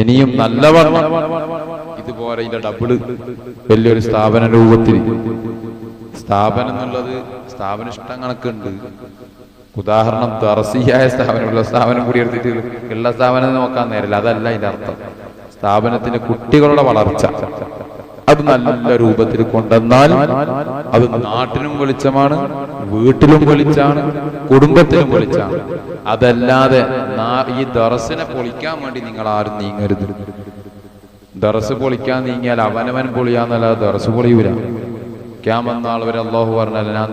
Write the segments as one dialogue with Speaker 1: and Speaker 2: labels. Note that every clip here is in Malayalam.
Speaker 1: ഇനിയും നല്ലവണ്ണം ഇതുപോലെ ഇതിന്റെ ഡബിൾ വലിയൊരു സ്ഥാപന രൂപത്തിൽ. സ്ഥാപനം എന്നുള്ളത് സ്ഥാപന ഇഷ്ടം കണക്കുണ്ട് ഉദാഹരണം തറസിയായ സ്ഥാപനമുള്ള സ്ഥാപനം കൂടി എടുത്തിട്ട് ഉള്ള സ്ഥാപനം നോക്കാൻ നേരില്ല അതല്ല അതിന്റെ അർത്ഥം. സ്ഥാപനത്തിന്റെ കുട്ടികളുടെ വളർച്ച. അത് നല്ല രൂപത്തിൽ കൊണ്ടുവന്നാൽ അത് നാട്ടിലും വെളിച്ചമാണ് വീട്ടിലും വെളിച്ചാണ് കുടുംബത്തിലും വെളിച്ചാണ്. അതല്ലാതെ ഈ ദറസിനെ പൊളിക്കാൻ വേണ്ടി നിങ്ങൾ ആരും നീങ്ങരുത്. ദറസ് പൊളിക്കാൻ നീങ്ങിയാൽ അവനവൻ പൊളിയാന്നല്ലാതെ ദറസ് പൊളിയൂല. ക്യാമെന്നാൾ വരെ അള്ളാഹു പറഞ്ഞാൽ ഞാൻ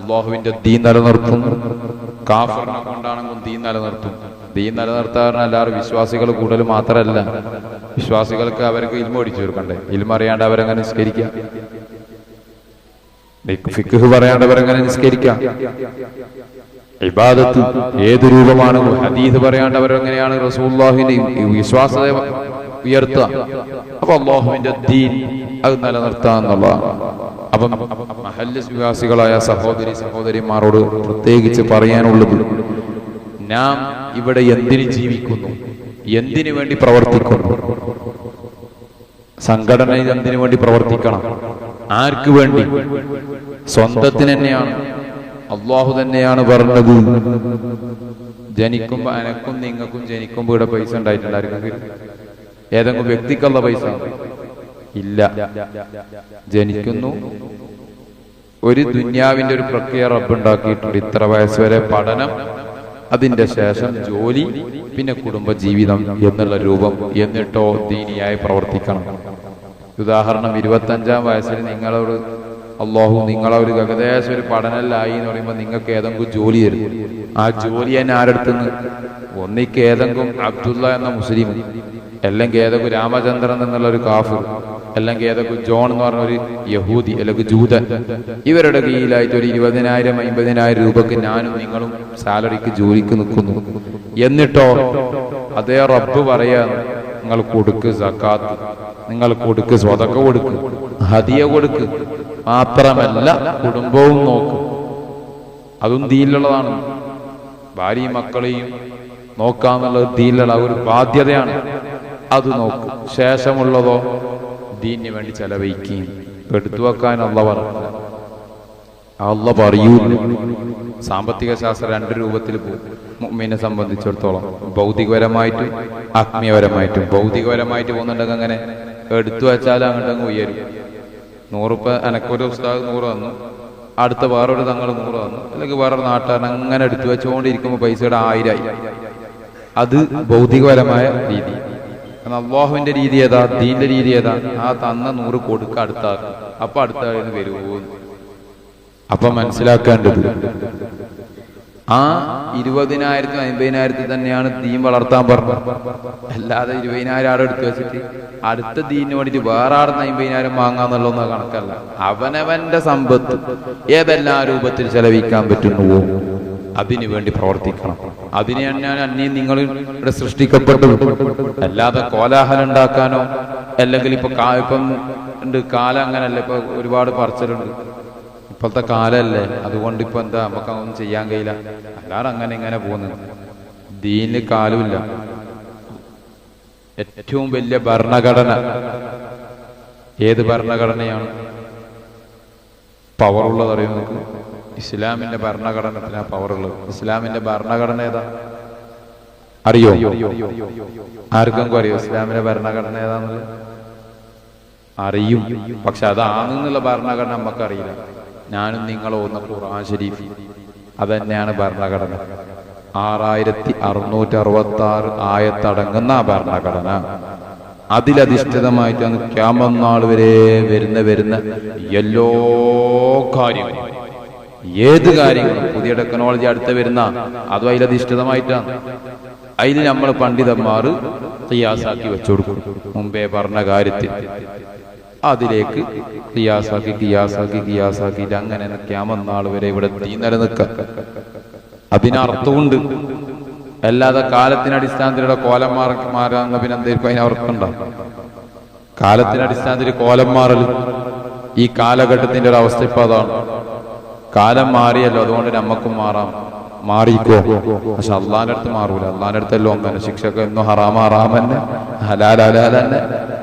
Speaker 1: അള്ളാഹുവിന്റെ ദീൻ നിലനിർത്തും. കാഫറിനെ കൊണ്ടാണെങ്കിൽ ദീൻ നിലനിർത്തും. ദീൻ നിലനിർത്താൻ പറഞ്ഞാൽ എല്ലാവരും വിശ്വാസികൾ കൂടുതൽ മാത്രമല്ല. വിശ്വാസികൾക്ക് അവർക്ക് ഇൽമ ഓടിച്ചു കൊടുക്കണ്ടേ? ഇൽമ അറിയാണ്ട് നിസ്കരിക്കുക? നിസ്കരിക്കാം ഫിഖ് പറയാണ്ട് അവരെങ്ങനെ നിസ്കരിക്കാം. ഇബാദത്ത് ഏത് രൂപമാണ് ഹദീസ് പറയാണ്ട് റസൂല്ലാഹിനെയും വിശ്വാസത്തെ ഉയർത്തുക. അപ്പൊ അള്ളാഹുവിന്റെ ദീൻ അത് നിലനിർത്തുക എന്നുള്ളതാണ് അപ്പം മഹല്ല് വിശ്വാസികളായ സഹോദരി സഹോദരിമാരോട് പ്രത്യേകിച്ച് പറയാനുള്ളത് നാം ഇവിടെ എന്തിനു ജീവിക്കുന്നു? എന്തിനു വേണ്ടി പ്രവർത്തിക്കുന്നു? സംഘടന എന്തിനു വേണ്ടി പ്രവർത്തിക്കണം? ആർക്ക് വേണ്ടി? സ്വന്തത്തിന് തന്നെയാണ്. അള്ളാഹു തന്നെയാണ് പറഞ്ഞത്. ജനിക്കുമ്പോ അനക്കും നിങ്ങൾക്കും ജനിക്കുമ്പോ ഇവിടെ പൈസ ഉണ്ടായിട്ടുണ്ടായിരുന്നെങ്കിൽ ഏതെങ്കിലും വ്യക്തിക്കുള്ള പൈസ. ഇല്ല. ജനിക്കുന്നു. ഒരു ദുന്യാവിന്റെ ഒരു പ്രക്രിയ റബ്ബുണ്ടാക്കിയിട്ടുണ്ട്. ഇത്ര വയസ്സ് വരെ പഠനം അതിന്റെ ശേഷം ജോലി പിന്നെ കുടുംബ ജീവിതം എന്നുള്ള രൂപം എന്നിട്ടോ ദീനിയായി പ്രവർത്തിക്കണം. ഉദാഹരണം ഇരുപത്തഞ്ചാം വയസ്സിൽ നിങ്ങളോട് അള്ളാഹു നിങ്ങളെ ഒരു ഏകദേശം ഒരു പഠനല്ലായി എന്ന് പറയുമ്പോൾ നിങ്ങൾക്ക് ഏതെങ്കിലും ജോലി തരും. ആ ജോലി തന്നെ ആരെടുത്തുനിന്ന്? ഒന്നിക്ക് ഏതെങ്കിലും അബ്ദുള്ള എന്ന മുസ്ലിം അല്ലെങ്കിൽ ഏതെങ്കിലും രാമചന്ദ്രൻ എന്നുള്ള ഒരു കാഫിർ അല്ലെങ്കിൽ ഏതൊക്കെ ജോൺ എന്ന് പറഞ്ഞ ഒരു യഹൂദി അല്ലെങ്കിൽ ജൂതൻ ഇവരുടെ കീഴിലായിട്ട് ഒരു ഇരുപതിനായിരം അമ്പതിനായിരം രൂപക്ക് ഞാനും നിങ്ങളും സാലറിക്ക് ജോലിക്ക് നിൽക്കുന്നു. എന്നിട്ടോ? അതേ റബ്ബ് പറയാ നിങ്ങൾ കൊടുക്ക് സക്കാത്ത് നിങ്ങൾ കൊടുക്ക് സ്വതക്ക കൊടുക്ക്. ഹതിയ കൊടുക്ക്. മാത്രമല്ല കുടുംബവും നോക്കും. അതും ദീനിലുള്ളതാണ്. ഭാര്യയും മക്കളെയും നോക്കാന്നുള്ളത് ദീനിലുള്ള ഒരു ബാധ്യതയാണ്. അത് നോക്കും. ശേഷമുള്ളതോ ദീനിന് വേണ്ടി ചെലവഴിക്കുകയും. എടുത്തു വെക്കാൻ പറഞ്ഞു. അല്ല പറയൂ. സാമ്പത്തിക ശാസ്ത്രം രണ്ട് രൂപത്തിൽ പോകും മുമ്മിനെ സംബന്ധിച്ചിടത്തോളം. ഭൗതികപരമായിട്ടും ആത്മീയപരമായിട്ടും ഭൗതികപരമായിട്ട് പോകുന്നുണ്ടെങ്കിൽ അങ്ങനെ എടുത്തു വെച്ചാൽ അങ്ങോട്ടങ്ങ് ഉയരും. നൂറുപ്പ എനക്കൊരു പുസ്തകം നൂറ് തന്നു. അടുത്ത വേറൊരു തങ്ങൾ നൂറ് തന്നു. അല്ലെങ്കിൽ വേറൊരു നാട്ടുകാരൻ അങ്ങനെ എടുത്തു വെച്ചുകൊണ്ടിരിക്കുമ്പോൾ പൈസയുടെ ആയിരമായി അത് ഭൗതികപരമായ രീതി. കാരണം അള്ളാഹുവിന്റെ രീതി ഏതാ? ദീന്റെ രീതി ഏതാ? ആ തന്ന നൂറ് കൊടുക്ക അടുത്ത. അപ്പൊ അടുത്ത വരുമോ അപ്പൊ മനസ്സിലാക്കേണ്ടത് ആ ഇരുപതിനായിരത്തി അമ്പതിനായിരത്തി തന്നെയാണ് ദീൻ വളർത്താൻ പറഞ്ഞത്. അല്ലാതെ ഇരുപതിനായിരം ആടെ എടുത്തു വെച്ചിട്ട് അടുത്ത ദീനിന് വേണ്ടിട്ട് വേറെ ആടുന്ന അമ്പതിനായിരം വാങ്ങാന്നുള്ളതൊന്നും കണക്കല്ല. അവനവന്റെ സമ്പത്ത് ഏതെല്ലാം രൂപത്തിൽ ചെലവഴിക്കാൻ പറ്റുന്നുവോ അതിനു വേണ്ടി പ്രവർത്തിക്കണം. അതിനെ തന്നെയാണ് അന്യം നിങ്ങൾ ഇവിടെ സൃഷ്ടിക്കപ്പെട്ടത് അല്ലാതെ കോലാഹലം ഉണ്ടാക്കാനോ അല്ലെങ്കിൽ ഇപ്പൊ ഇപ്പം ഉണ്ട് കാലം അങ്ങനല്ല ഇപ്പൊ ഒരുപാട് പറച്ചിലുണ്ട്. ഇപ്പോഴത്തെ കാലല്ലേ? അതുകൊണ്ട് ഇപ്പൊ എന്താ? നമുക്ക് ഒന്നും ചെയ്യാൻ കഴിയില്ല. അല്ലാതെ അങ്ങനെ ഇങ്ങനെ പോകുന്നു. ദീനിന് കാലുമില്ല. ഏറ്റവും വലിയ ഭരണഘടന ഏത് ഭരണഘടനയാണ്? പവർ ഉള്ളത് അറിയോ നമുക്ക് ഇസ്ലാമിന്റെ ഭരണഘടനത്തിന് ആ പവർ ഉള്ളത്. ഇസ്ലാമിന്റെ ഭരണഘടന ഏതാ? അറിയോ? ആർക്കും അറിയോ ഇസ്ലാമിന്റെ ഭരണഘടന ഏതാന്നുള്ളത്? അറിയും. പക്ഷെ അതാണെന്നുള്ള ഭരണഘടന നമുക്കറിയില്ല. ഞാനും നിങ്ങളും ഒന്ന് ഖുർആൻ ഷരീഫ് അതന്നെയാണ് ഭരണഘടന. ആറായിരത്തി അറുന്നൂറ്റി അറുപത്തി ആറ് ആയത്തടങ്ങുന്ന ആ ഭരണഘടന അതിലധിഷ്ഠിതമായിട്ടാണ് ക്യാമനാൾ വരെ വരുന്ന വരുന്ന എല്ലോ കാര്യം ഏത് കാര്യങ്ങളും പുതിയ ടെക്നോളജി അടുത്ത് വരുന്ന അതും അതിലധിഷ്ഠിതമായിട്ടാണ്. അതിൽ നമ്മൾ പണ്ഡിതന്മാർ തയ്യാസാക്കി വെച്ചു കൊടുക്കും. മുമ്പേ പറഞ്ഞ കാര്യത്തിൽ. അതിലേക്ക് കിയാസാക്കി കിയാസാക്കി കിയാസാക്കിയിട്ട് അങ്ങനെ ക്യാമന്നാൾ വരെ ഇവിടെ തീ നിലനിൽക്കുക അതിനർത്ഥമുണ്ട്. അല്ലാതെ കാലത്തിന്റെ കോലം മാറി മാറാന്ന് പിന്നെ എന്തായിരിക്കും അതിന് കാലത്തിനടിസ്ഥാനത്തിൽ കാലത്തിന് അടിസ്ഥാനത്തിൽ കോലം മാറൽ ഈ കാലഘട്ടത്തിന്റെ ഒരു അവസ്ഥ ഇപ്പൊ അതാണ്. കാലം മാറിയല്ലോ അതുകൊണ്ട് നമുക്കും മാറാം. മാറിക്കോ? പക്ഷെ അള്ളാന്റെ അടുത്ത് മാറൂല. അള്ളാന്റെ അടുത്തല്ലോ അങ്ങനെ. ശിക്ഷക്ക് എന്നും ഹറാമ ഹലാൽ തന്നെ.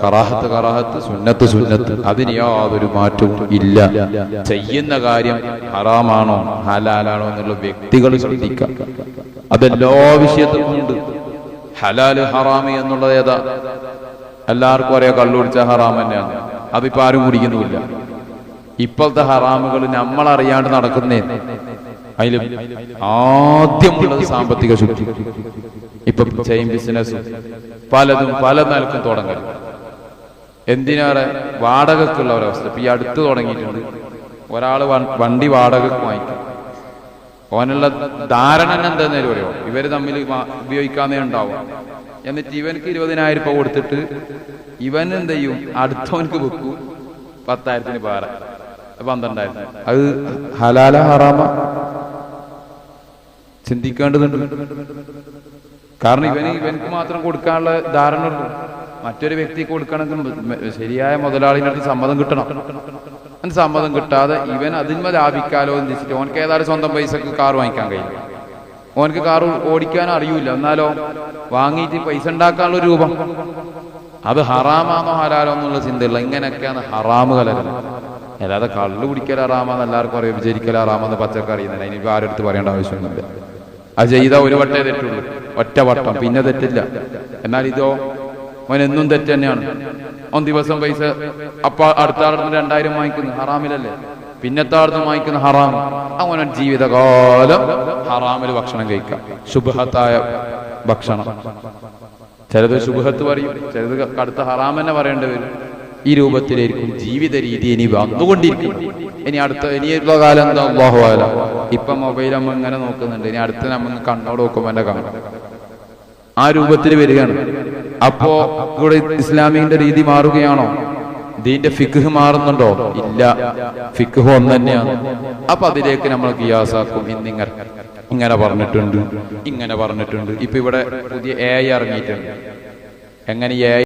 Speaker 1: കറാഹത്ത് കറാഹത്ത് സുന്നത്ത് സുന്നത്ത്. അതിന് യാതൊരു മാറ്റവും ഇല്ല. ചെയ്യുന്ന കാര്യം ഹറാമാണോ ഹലാലാണോ എന്നുള്ള വ്യക്തികൾ ശ്രദ്ധിക്കാം അതെല്ലാ വിഷയത്തിലും ഉണ്ട്. ഹലാൽ ഹറാമി എന്നുള്ളത് ഏതാ? എല്ലാവർക്കും അറിയാം കള്ളുപിടിച്ച ഹറാം തന്നെയാണ്. അതിപ്പോ ആരും കുടിക്കുന്നുമില്ല. ഇപ്പോഴത്തെ ഹറാമുകൾ നമ്മൾ അറിയാണ്ട് നടക്കുന്നേ അതിൽ ആദ്യമുള്ളത് സാമ്പത്തിക ശുദ്ധി. ഇപ്പൊ ചെയിൻ ബിസിനസ് പലതും പല നിലക്കും തുടങ്ങി. എന്തിനേറെ വാടകക്കുള്ള ഒരവസ്ഥ ഇപ്പൊ ഈ അടുത്ത് തുടങ്ങിയിട്ടുണ്ട്. ഒരാൾ വണ്ടി വാടകക്ക് വാങ്ങിക്കും. ഓനുള്ള ധാരണ എന്താന്ന് പറയുമോ ഇവർ തമ്മിൽ ഉപയോഗിക്കാന്നേ ഉണ്ടാവും. എന്നിട്ട് ഇവനക്ക് ഇരുപതിനായിരം രൂപ കൊടുത്തിട്ട് ഇവൻ എന്ത് ചെയ്യും? അടുത്തവനക്ക് വെക്കും. പത്തായിരത്തിന് പാറ പന്ത്രണ്ടായിരം. അത് ഹലാല ഹറാമ? ചിന്തിക്കേണ്ടതുണ്ട്. കാരണം ഇവന് ഇവനക്ക് മാത്രം കൊടുക്കാനുള്ള ധാരണ മറ്റൊരു വ്യക്തി കൊടുക്കണമെങ്കിൽ ശരിയായ മുതലാളിനടുത്ത് സമ്മതം കിട്ടണം. അവന് സമ്മതം കിട്ടാതെ ഇവൻ അതിന്മ ലാഭിക്കാലോ എന്ന് വെച്ചിട്ട് ഓനക്ക് ഏതായാലും സ്വന്തം പൈസക്ക് കാർ വാങ്ങിക്കാൻ കഴിയും ഓനക്ക് കാർ ഓടിക്കാൻ അറിയൂല എന്നാലോ വാങ്ങിയിട്ട് പൈസ ഉണ്ടാക്കാനുള്ള രൂപം. അത് ഹറാമാണോ ഹലാലോ എന്നുള്ള ചിന്തയുള്ള ഇങ്ങനെയൊക്കെയാണ് ഹറാമ് കലരുന്നത്. അല്ലാതെ കള്ളു കുടിക്കൽ ഹറാമാന്ന് എല്ലാവർക്കും അറിയാം. വിചരിക്കൽ ഹറാമെന്ന് പച്ചക്ക് അറിയുന്നില്ല ഇനിയിപ്പോ ആരുടെ അടുത്ത് പറയേണ്ട ആവശ്യമൊന്നുമില്ല. അത് ചെയ്താൽ ഒരു വട്ടേ തെറ്റുള്ളൂ. ഒറ്റ വട്ടം. പിന്നെ തെറ്റില്ല. എന്നാൽ ഇതോ അവൻ എന്നും തെറ്റ് തന്നെയാണ്. അവൻ ദിവസം പൈസ അപ്പ അടുത്ത ആളുടെ രണ്ടായിരം വാങ്ങിക്കുന്നു. ഹറാമിലല്ലേ? പിന്നത്തെ ആളുടെ വാങ്ങിക്കുന്ന ഹറാം. അങ്ങനെ ജീവിതകാലം ഹറാമിൽ ഭക്ഷണം കഴിക്കാം. ശുഭഹത്തായ ഭക്ഷണം. ചിലത് ശുഭഹത്ത് പറയും ചിലത് കടുത്ത ഹറാം തന്നെ പറയേണ്ടി വരും. ഈ രൂപത്തിലായിരിക്കും ജീവിത രീതി ഇനി വന്നുകൊണ്ടിരിക്കും. ഇനി അടുത്ത ഇനിയുള്ള കാലം എന്താ? ബാഹുവാല ഇപ്പൊ മൊബൈൽ നമ്മ ഇങ്ങനെ നോക്കുന്നുണ്ട്. ഇനി അടുത്ത നമ്മ കണ്ണോട് നോക്കുമ്പോ എന്റെ കാണാം ആ രൂപത്തിൽ വരികയാണ്. അപ്പോ ഇവിടെ ഇസ്ലാമിന്റെ രീതി മാറുകയാണോ? ദീന്റെ ഫിഖ് മാറുന്നുണ്ടോ? ഇല്ല. ഫിഖ് ഒന്ന് തന്നെയാണ്. അപ്പൊ അതിലേക്ക് നമ്മൾ കിയാസാക്കും ഇന്നിങ്ങനെ ഇങ്ങനെ പറഞ്ഞിട്ടുണ്ട്. ഇങ്ങനെ പറഞ്ഞിട്ടുണ്ട്. ഇപ്പൊ ഇവിടെ പുതിയ എ ഇറങ്ങിയിട്ടുണ്ട്. എങ്ങനെ എ